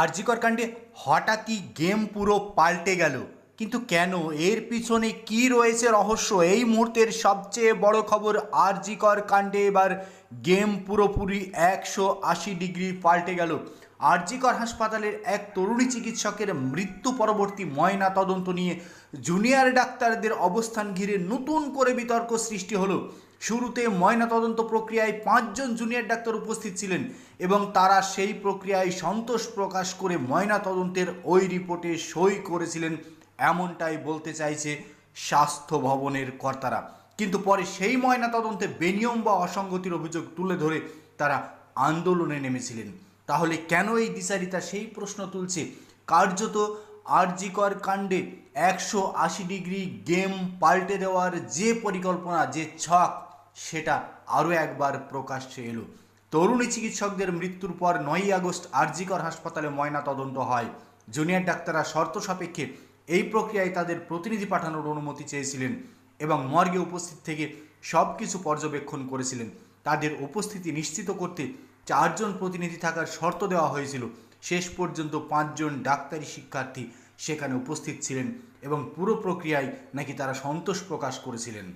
আরজিকর কাণ্ডে হঠাৎই গেম পুরো পাল্টে গেল। কিন্তু কেন? এর পিছনে কি রয়েছে রহস্য? এই মুহূর্তের সবচেয়ে বড় খবর আরজিকর কাণ্ডে এবার গেম পুরোপুরি একশো আশি ডিগ্রি পাল্টে গেল। আরজিকর হাসপাতালের এক তরুণী চিকিৎসকের মৃত্যু পরবর্তী ময়না তদন্ত নিয়ে জুনিয়র ডাক্তারদের অবস্থান ঘিরে নতুন করে বিতর্ক সৃষ্টি হলো। শুরুতে ময়নাতদন্ত প্রক্রিয়ায় পাঁচজন জুনিয়র ডাক্তার উপস্থিত ছিলেন এবং তারা সেই প্রক্রিয়ায় সন্তোষ প্রকাশ করে ময়নাতদন্তের ওই রিপোর্টে সই করেছিলেন। এমনটাই বলতে চাইছে স্বাস্থ্য ভবনের কর্তারা। কিন্তু পরে সেই ময়না তদন্তে বেনিয়ম বা অসঙ্গতির অভিযোগ তুলে ধরে তারা আন্দোলনে নেমেছিলেন। তাহলে কেন এই দিশারিতা সেই প্রশ্ন তুলছে? কার্যত আরজিকর কাণ্ডে একশো আশি ডিগ্রি গেম পাল্টে দেওয়ার যে পরিকল্পনা, যে ছক, সেটা আরও একবার প্রকাশ্যে এলো। তরুণী চিকিৎসকদের মৃত্যুর পর নয়ই আগস্ট আরজিকর হাসপাতালে ময়না তদন্ত হয়। জুনিয়র ডাক্তাররা শর্ত সাপেক্ষে এই প্রক্রিয়ায় তাদের প্রতিনিধি পাঠানোর অনুমতি চেয়েছিলেন এবং মর্গে উপস্থিত থেকে সব কিছু পর্যবেক্ষণ করেছিলেন। তাদের উপস্থিতি নিশ্চিত করতে চারজন প্রতিনিধি থাকার শর্ত দেওয়া হয়েছিল। শেষ পর্যন্ত পাঁচজন ডাক্তারি শিক্ষার্থী সেখানে উপস্থিত ছিলেন এবং পুরো প্রক্রিয়ায় নাকি তারা সন্তোষ প্রকাশ করেছিলেন।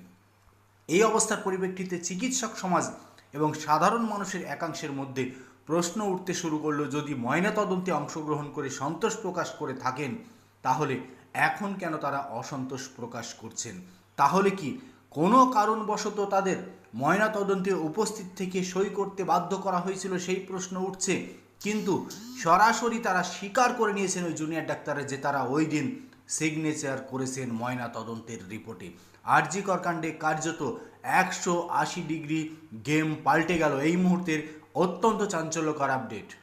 এই অবস্থার পরিপ্রেক্ষিতে চিকিৎসক সমাজ এবং সাধারণ মানুষের একাংশের মধ্যে প্রশ্ন উঠতে শুরু করল, যদি ময়নাতদন্তে অংশগ্রহণ করে সন্তোষ প্রকাশ করে থাকেন, তাহলে এখন কেন তারা অসন্তোষ প্রকাশ করছেন? তাহলে কি কোনো কারণবশত তাদের ময়নাতদন্তে উপস্থিত থেকে সই করতে বাধ্য করা হয়েছিল সেই প্রশ্ন উঠছে? কিন্তু সরাসরি তারা স্বীকার করে নিয়েছেন ওই জুনিয়র ডাক্তারের যে তারা ওই দিন সিগনেচার করেছেন ময়না তদন্তের রিপোর্টে। আরজিকর কাণ্ডে কার্যত একশো আশি ডিগ্রি গেম পাল্টে গেল। এই মুহূর্তের অত্যন্ত চাঞ্চল্যকর আপডেট